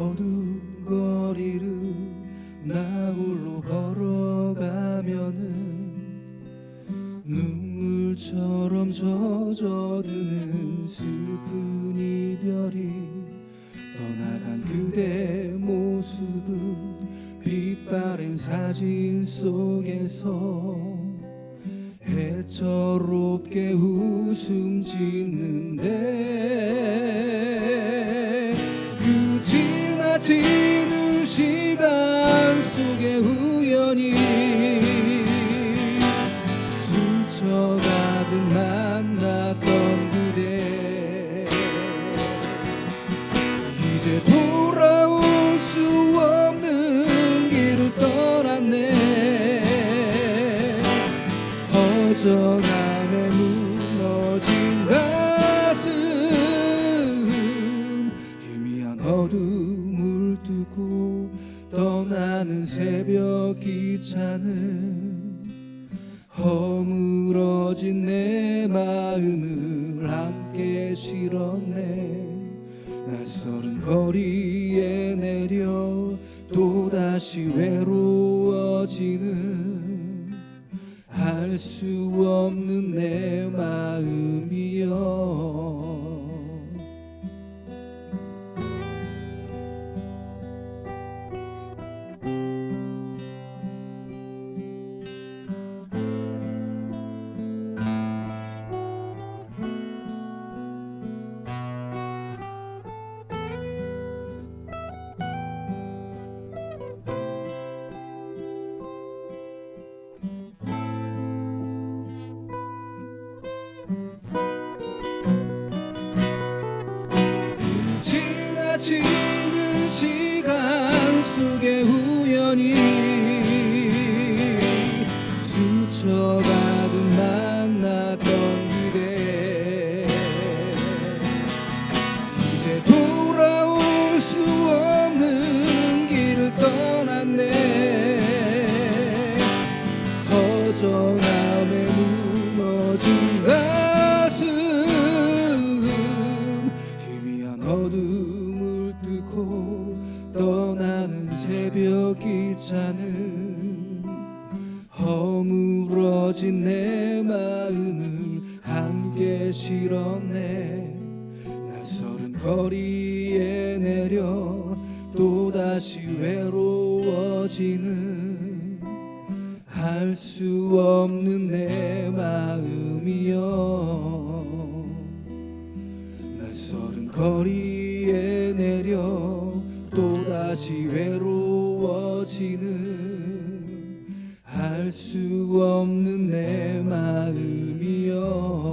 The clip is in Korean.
어두운 거리를 나홀로 걸어가면은 눈물처럼 젖어드는 슬픈 이별이 떠나간 그대 모습은 빛바랜 사진 속에서 해처롭게 웃음 짓는데 지나치는 시간 속에 우연히 스쳐가듯 만났던 그대. 이제 돌아올 수 없는 길을 떠났네. 허전함 새벽 기차는 허물어진 내 마음을 함께 실었네. 낯설은 거리에 내려 또다시 외로워지는 할수 없는 내 마음이여 지나치는 시간 속에 우연히 스쳐가듯 만났던 그대. 이제 돌아올 수 없는 길을 떠났네. 허전함에 무너진 허물어진 내 마음을 함께 실었네. 낯설은 거리에 내려 또다시 외로워지는 할 수 없는 내 마음이여. 낯설은 거리에 내려 또다시 외로워지는 할수 없는 내 마음이여.